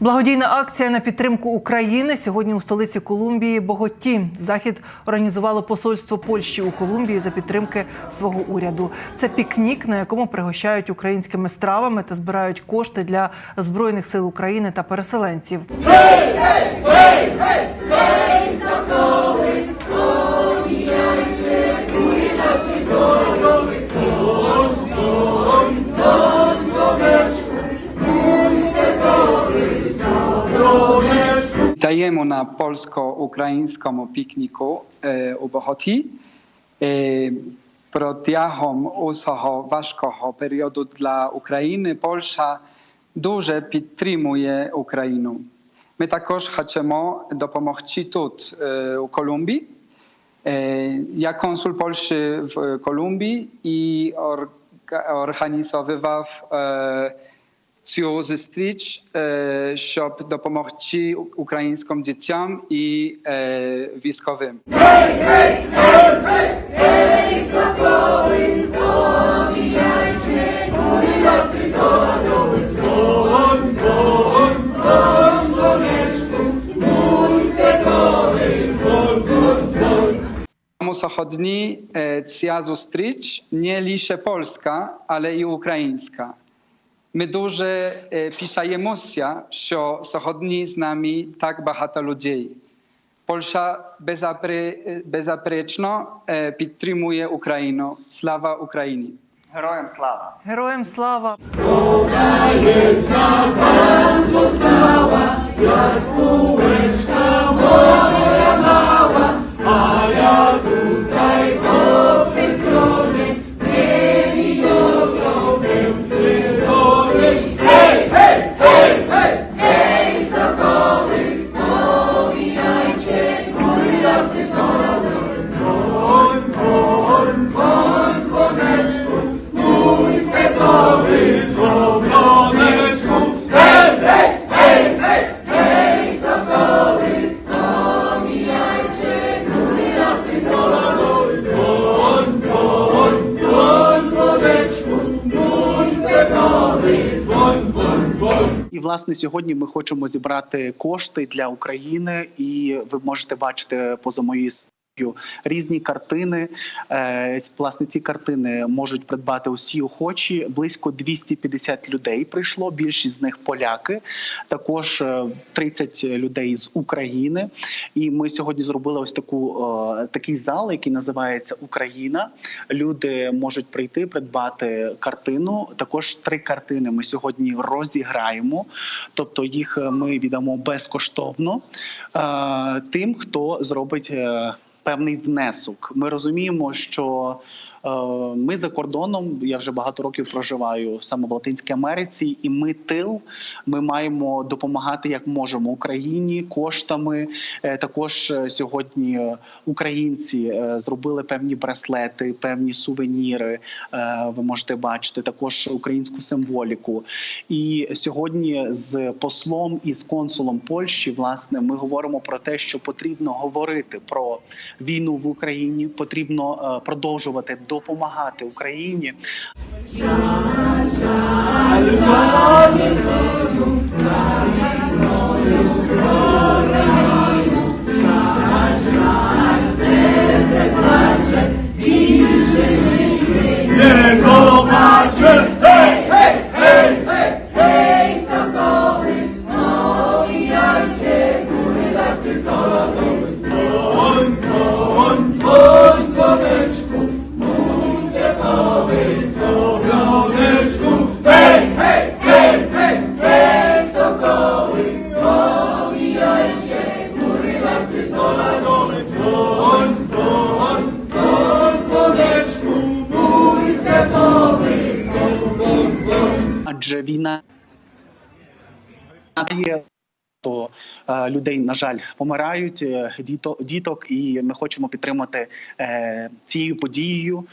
Благодійна акція на підтримку України сьогодні у столиці Колумбії Боготі. Захід організувало посольство Польщі у Колумбії за підтримки свого уряду. Це пікнік, на якому пригощають українськими стравами та збирають кошти для збройних сил України та переселенців. Даємо на польсько-українському пікніку е, у Боготі. Е, протягом усього важкого періоду для України Польща дуже підтримує Україну. Ми також хочемо допомогти тут, е, у Колумбії. Е, Я консул Польщі в Колумбії і Ciozy e, Stitch, żeby dopomogli ukraińskim dzieciom i e, wojskowym. Hej, hej, hej, hej, e, nie lisze polska, ale i ukraińska. Ми дуже е, пишаємося, що сьогодні з нами так багато людей. Польща безапре, е, беззаперечно е, підтримує Україну. Слава Україні! Героям слава! Героям слава! Власне сьогодні ми хочемо зібрати кошти для України, і ви можете бачити поза моєю с- Різні картини, Е, власне, ці картини можуть придбати усі охочі. Близько 250 людей прийшло. Більшість з них поляки, також е, 30 людей з України. І ми сьогодні зробили ось таку е, такий зал, який називається Україна. Люди можуть прийти, придбати картину. Також три картини ми сьогодні розіграємо, тобто їх е, ми віддамо безкоштовно е, тим, хто зробить. Певний внесок. Ми розуміємо, що ми за кордоном. Я вже багато років проживаю саме в Латинській Америці, і ми тил. Ми маємо допомагати як можемо Україні коштами. Е, також е, сьогодні е, українці е, зробили певні браслети, певні сувеніри. е, Ви можете бачити також українську символіку. І сьогодні з послом і з консулом Польщі, власне, ми говоримо про те, що потрібно говорити про війну в Україні, потрібно е, продовжувати допомагати Україні. Адже війна є. То е, людей на жаль помирають е, діто, діток, і ми хочемо підтримати е, цією подією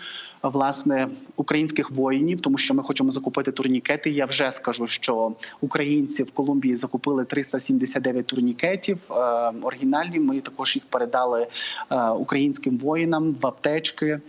власне українських воїнів, тому що ми хочемо закупити турнікети. Я вже скажу, що українці в Колумбії закупили 379 турнікетів е, оригінальні. Ми також їх передали е, українським воїнам в аптечки.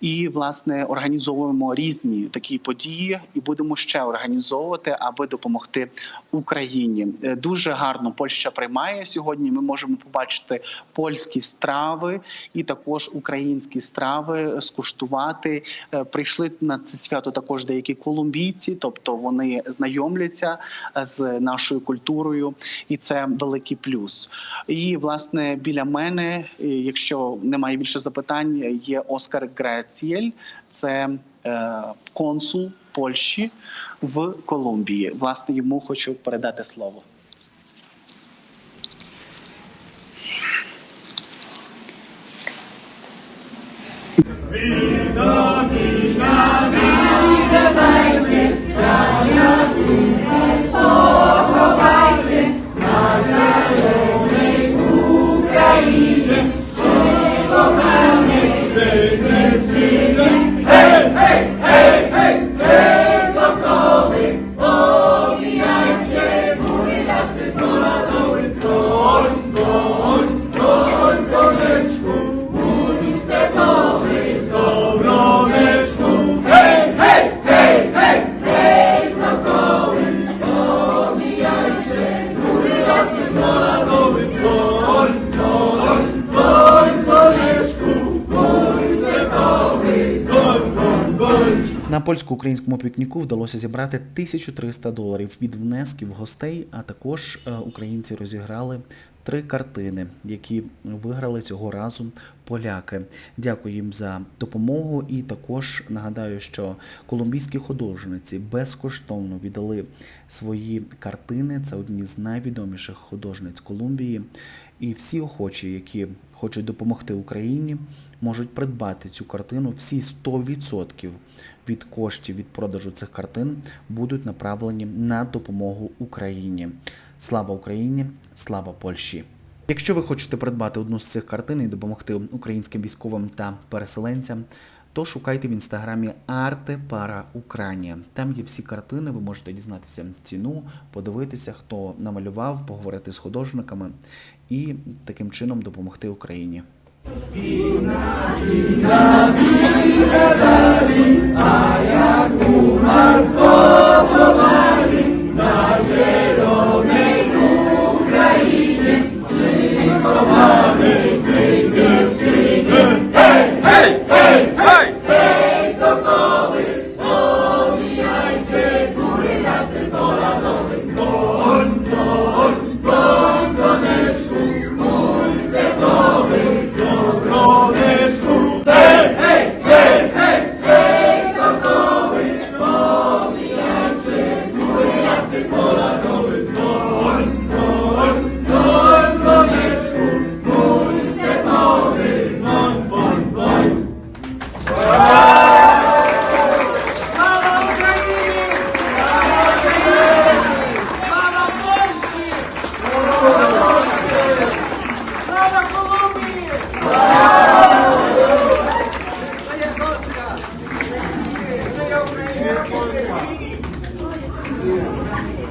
І власне організовуємо різні такі події, і будемо ще організовувати, аби допомогти Україні. Е, Дуже гарно Польща приймає сьогодні. Ми можемо побачити польські страви і також українські страви скуштувати. Е, Прийшли на це свято також деякі колумбійці, тобто вони знайомляться е, з нашою культурою, і це великий плюс. І власне біля мене, е, якщо немає більше запитань, є Оскар Грецієль, це консул Польщі в Колумбії. Власне, йому хочу передати слово. do kina, do be do польсько-українському пікніку вдалося зібрати 1300 доларів від внесків гостей. А також е, українці розіграли три картини, які виграли цього разу поляки. Дякую їм за допомогу. І також нагадаю, що колумбійські художниці безкоштовно віддали свої картини. Це одні з найвідоміших художниць Колумбії. І всі охочі, які хочуть допомогти Україні, можуть придбати цю картину. Всі 100% від коштів від продажу цих картин будуть направлені на допомогу Україні. Слава Україні! Слава Польщі! Якщо ви хочете придбати одну з цих картин і допомогти українським військовим та переселенцям, то шукайте в інстаграмі Арте Пара Україна. Там є всі картини. Ви можете дізнатися ціну, подивитися, хто намалював, поговорити з художниками і таким чином допомогти Україні. A jak umarł